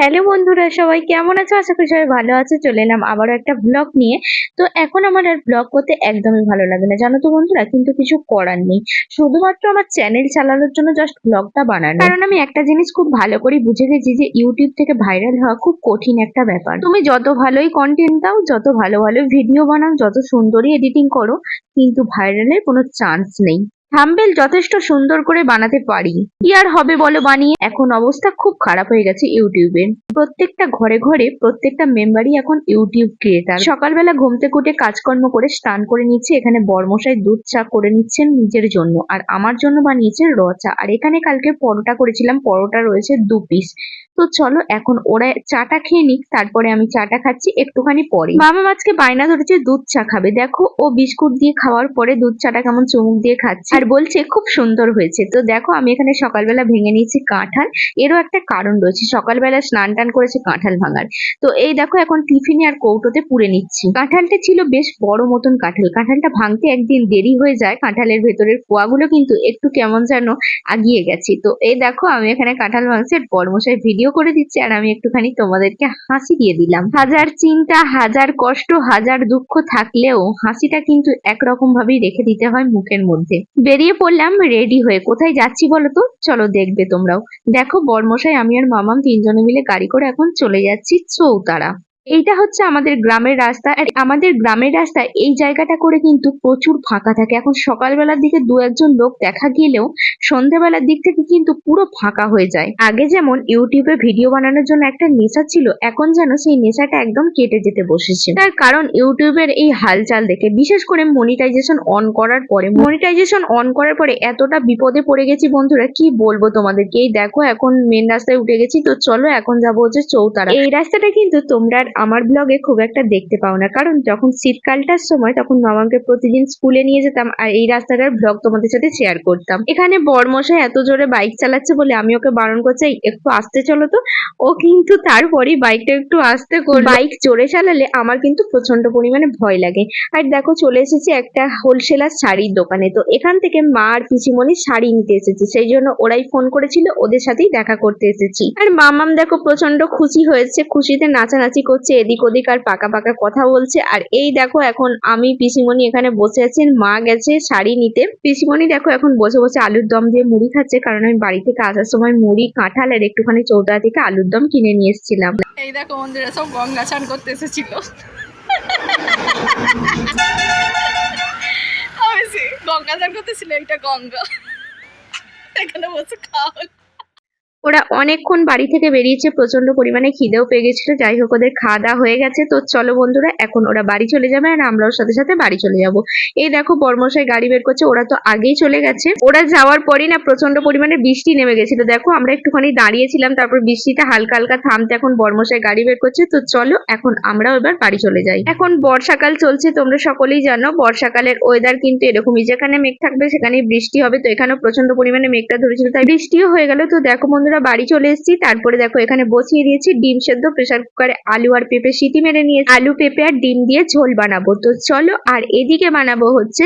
Hello বন্ধুরা, সবাই কেমন আছো? আশা করি সবাই ভালো আছে। চলে এলাম আবারও একটা ব্লগ নিয়ে। তো এখন আমার আর ব্লগ করতে একদমই ভালো লাগে না। জানো তো বন্ধুরা, কিন্তু কিছু করার নেই। শুধুমাত্র আমার চ্যানেল চালানোর জন্য জাস্ট ব্লগটা বানানো। কারণ আমি একটা জিনিস খুব ভালো করে বুঝে গেছি যে ইউটিউব থেকে ভাইরাল হওয়া খুব কঠিন একটা ব্যাপার। তুমি যত ভালোই কন্টেন্ট দাও, যত ভালো ভালো ভিডিও বানাও, যত সুন্দরই এডিটিং করো, কিন্তু ভাইরালের কোনো চান্স নেই। থাম্বেল যথেষ্ট সুন্দর করে বানাতে পারি। কি আর হবে বলো বানিয়ে? এখন অবস্থা খুব খারাপ হয়ে গেছে ইউটিউবের প্রত্যেকটা ঘরে ঘরে প্রত্যেকটা মেম্বারই এখন ইউটিউব ক্রিয়েটার। সকালবেলা ঘুম থেকে উঠে কাজকর্ম করে স্নান করে নিচ্ছে, এখানে বর্মশাই দুধ চা করে নিচ্ছেন নিজের জন্য। আর আমার জন্য বানিয়েছে র চা আর এখানে কালকে পরোটা করেছিলাম, পরোটা রয়েছে দু পিস তো চলো, এখন ওরা চাটা খেয়ে নিক, তারপরে আমি চাটা খাচ্ছি, একটুখানি পরে মামা আজকে বায়না ধরেছে, দুধ চা খাবে। দেখো, ও বিস্কুট দিয়ে খাওয়ার পরে দুধ চাটা কেমন চুমুক দিয়ে খাচ্ছে। আর বলছে, খুব সুন্দর হয়েছে। তো দেখো, আমি এখানে সকালবেলা ভেঙে নিয়েছি কাঁঠাল। এরও একটা কারণ রয়েছে, সকালবেলা স্নান টান করেছে কাঁঠাল ভাঙার। তো এই দেখো, এখন টিফিনে আর কৌটোতে পুড়ে নিচ্ছি। কাঁঠালটা ছিল বেশ বড় মতন কাঁঠাল। কাঁঠালটা ভাঙতে একদিন দেরি হয়ে যায়, কাঁঠালের ভেতরের কোয়াগুলো কিন্তু একটু কেমন যেন আগিয়ে গেছে। তো এই দেখো, আমি এখানে কাঁঠাল ভাঙছি, আর বড়মশাই ভিডিও করে দিচ্ছি আর আমি একটুখানি তোমাদেরকে হাসি দিয়ে দিলাম। হাজার চিন্তা, হাজার কষ্ট, হাজার দুঃখ থাকলেও হাসিটা কিন্তু একরকম ভাবেই রেখে দিতে হয় মুখের মধ্যে। বেরিয়ে পড়লাম রেডি হয়ে। কোথায় যাচ্ছি বলো তো? চলো দেখবে তোমরাও। দেখো বর্মশাই, আমি আর মামাম তিনজনে মিলে গাড়ি করে এখন চলে যাচ্ছি চৌতারা। এইটা হচ্ছে আমাদের গ্রামের রাস্তা আর আমাদের গ্রামের রাস্তা এই জায়গাটা করে কিন্তু প্রচুর ফাঁকা থাকে। এখন সকালবেলার দিকে দু একজন লোক দেখা গেলেও সন্ধ্যেবেলার দিক থেকে কিন্তু পুরো ফাঁকা হয়ে যায়। আগে যেমন ইউটিউবে ভিডিও বানানোর জন্য একটা নেশা ছিল, এখন যেন সেই নেশাটা একদম কেটে যেতে বসেছে। তার কারণ ইউটিউবের এই হালচাল দেখে, বিশেষ করে মনিটাইজেশন অন করার পরে। মনিটাইজেশন অন করার পরে এতটা বিপদে পড়ে গেছি বন্ধুরা, কি বলব তোমাদেরকে? এই দেখো, এখন মেন রাস্তায় উঠে গেছি, তো চলো এখন যাব হচ্ছে চৌতারা। এই রাস্তাটা কিন্তু তোমরা আমার ব্লগে খুব একটা দেখতে পাও না। কারণ যখন শীতকালটার সময় তখন মামাকে প্রতিদিন স্কুলে নিয়ে যেতাম আর এই রাস্তাটার ব্লগ তোমাদের সাথে শেয়ার করতাম। এখানে বর্মশাই এত জোরে বাইক চালাচ্ছে বলে আমি ওকে বারণ করছি একটু আসতে চলো তো। ও কিন্তু তারপরে বাইকটা একটু আস্তে করে বাইক জোরে চালালে আমার কিন্তু প্রচণ্ড পরিমাণে ভয় লাগে। আর দেখো চলে এসেছি একটা হোলসেলার শাড়ির দোকানে। তো এখান থেকে মা আর পিসিমণি শাড়ি নিতে এসেছি। সেই জন্য ওরাই ফোন করেছিল, ওদের সাথেই দেখা করতে এসেছি। আর মামাম দেখো প্রচণ্ড খুশি হয়েছে, খুশিতে নাচানাচি করছে। এদিক ওদিক আর পাকা পাকা কথা বলছে। আর এই দেখো এখন আমি পিসিমণি এখানে বসে আছেন মা গেছে শাড়ি নিতে। পিসিমণি দেখো এখন বসে বসে আলুর দম দিয়ে মুড়ি খাচ্ছে, কারণ আমি বাড়ি থেকে আসার সময় মুড়ি, কাঁঠাল আর একটুখানি চৌদা থেকে আলুর দম কিনে নিয়ে এসেছিলাম। এই দেখো বন্ধুরা সব গঙ্গা চান করতে এসেছিল। গঙ্গা চান করতেছিল, এইটা গঙ্গা। এখানে বসে খাওয়া। ওরা অনেকক্ষণ বাড়ি থেকে বেরিয়েছে প্রচণ্ড পরিমাণে খিদেও পেয়ে গেছিল। যাই হোক, ওদের খাওয়া দাওয়া হয়ে গেছে। তো চলো বন্ধুরা, এখন ওরা বাড়ি চলে যাবে আর আমরাও সাথে সাথে বাড়ি চলে যাব। এই দেখো, বর্মশাই গাড়ি বের করছে, ওরা তো আগেই চলে গেছে। ওরা যাওয়ার পরই না প্রচণ্ড পরিমাণে বৃষ্টি নেমে গেছিল। দেখো, আমরা একটুখানি দাঁড়িয়েছিলাম, তারপর বৃষ্টিটা হালকা হালকা থামতে এখন বর্মশাই গাড়ি বের করছে। তো চলো, এখন আমরাও এবার বাড়ি চলে যাই। এখন বর্ষাকাল চলছে, তোমরা সকলেই জানো, বর্ষাকালের ওয়েদার কিন্তু এরকমই। যেখানে মেঘ থাকবে সেখানে বৃষ্টি হবে। তো এখানেও প্রচণ্ড পরিমাণে মেঘটা ধরেছিল, তাই বৃষ্টিও হয়ে গেল। তো দেখো বন্ধুরা বাড়ি চলে এসেছি। তারপরে দেখো, এখানে বসিয়ে দিয়েছি ডিম সেদ্ধ প্রেশার কুকারে আলু আর পেঁপে সিটি মেরে নিয়ে আলু, পেঁপে আর ডিম দিয়ে ঝোল বানাবো। তো চলো, আর এদিকে বানাবো হচ্ছে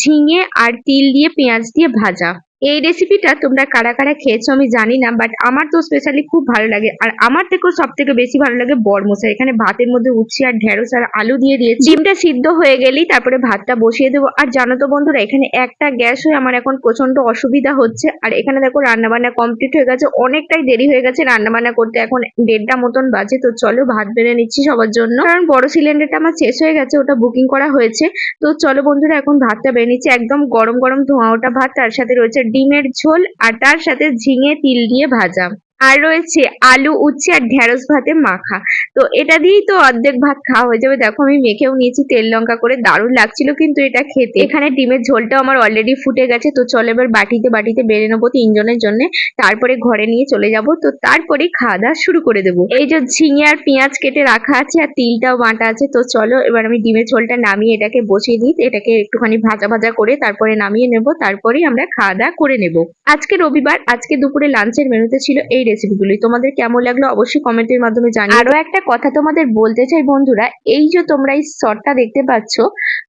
ঝিঙে আর তিল দিয়ে পেঁয়াজ দিয়ে ভাজা। এই রেসিপিটা তোমরা কারা কারা খেয়েছো আমি জানি না বাট আমার তো স্পেশালি খুব ভালো লাগে। আর আমার থেকেও সব থেকে বেশি ভালো লাগে বরমশা এখানে ভাতের মধ্যে উচ্ছে আর ঢেঁড়স আর আলু দিয়ে দিয়েছি। ডিমটা সিদ্ধ হয়ে গেলেই তারপরে ভাতটা বসিয়ে দেবো। আর জানো তো বন্ধুরা, এখানে একটা গ্যাস হয়ে আমার এখন প্রচণ্ড অসুবিধা হচ্ছে। আর এখানে দেখো রান্নাবান্না কমপ্লিট হয়ে গেছে। অনেকটাই দেরি হয়ে গেছে রান্নাবান্না করতে। এখন দেড়টা মতন বাজে, তো চলো ভাত বেড়ে নিচ্ছি সবার জন্য। কারণ বড় সিলিন্ডারটা আমার শেষ হয়ে গেছে, ওটা বুকিং করা হয়েছে। তো চলো বন্ধুরা, এখন ভাতটা বেড়ে নিচ্ছি। একদম গরম গরম ধোঁয়া ওটা ভাত, তার সাথে রয়েছে ডিমের ঝোল আর তার সাথে ঝিঙে তিল দিয়ে ভাজা। আর রয়েছে আলু, উচ্ছে আর ঢেঁড়স ভাতে মাখা। তো এটা দিয়েই তো অর্ধেক ভাত খাওয়া হয়ে যাবে। দেখো আমি মেখেও নিয়েছি, তেল লঙ্কা করে দারুণ লাগছিল কিন্তু এটা খেতে। এখানে ডিমের ঝোলটাও আমার অলরেডি ফুটে গেছে। তো চলো এবার বাটিতে বাটিতে বেড়ে নেব তিনজনের জন্য। তারপরে ঘরে নিয়ে চলে যাব। তো তারপরে খাওয়া দাওয়া শুরু করে দেবো। এই যে ঝিঙে আর পেঁয়াজ কেটে রাখা আছে আর তিলটাও বাঁটা আছে। তো চলো এবার আমি ডিমের ঝোলটা নামিয়ে এটাকে বসিয়ে দিই। এটাকে একটুখানি ভাজা ভাজা করে তারপরে নামিয়ে নেব। তারপরেই আমরা খাওয়া দাওয়া করে নেব। আজকে রবিবার, আজকে দুপুরে লাঞ্চের মেনুতে ছিল এই রেসিপিগুলি। তোমাদের কেমন লাগল অবশ্যই কমেন্টের মাধ্যমে জানিও। আরও একটা কথা তোমাদের বলতে চাই বন্ধুরা, এই যে তোমরা এই শর্টটা দেখতে পাচ্ছ,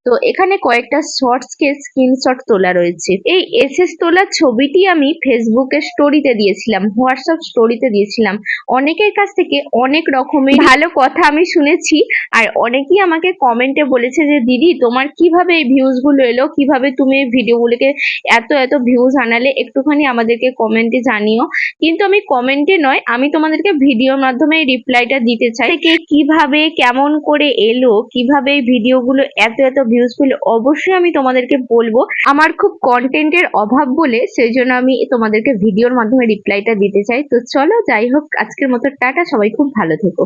তো এখানে কয়েকটা শর্টসকে স্ক্রিনশট তোলা রয়েছে। এই এসএস তোলা ছবিটি আমি ফেসবুকে স্টোরিতে দিয়েছিলাম হোয়াটসঅ্যাপ স্টোরিতে দিয়েছিলাম। অনেকের কাছ থেকে অনেক রকমের ভালো কথা আমি শুনেছি আর অনেকেই আমাকে কমেন্টে বলেছে যে, দিদি, তোমার কীভাবে এই ভিউজগুলো এলো? কীভাবে তুমি এই ভিডিওগুলোকে এত এত ভিউজ আনালে? একটুখানি আমাদেরকে কমেন্টে জানিও। কিন্তু আমি কমেন্টে নয়, আমি তোমাদেরকে ভিডিওর মাধ্যমে রিপ্লাইটা দিতে চাই থেকে কীভাবে, কেমন করে এলো, কীভাবে এই ভিডিওগুলো এত এত ভিউজ অবশ্যই আমি তোমাদেরকে বলব। আমার খুব কন্টেন্টের অভাব বলে সেই জন্য আমি তোমাদেরকে ভিডিওর মাধ্যমে রিপ্লাইটা দিতে চাই। তো চলো, যাই হোক, আজকের মতো টাটা, সবাই খুব ভালো থেকো।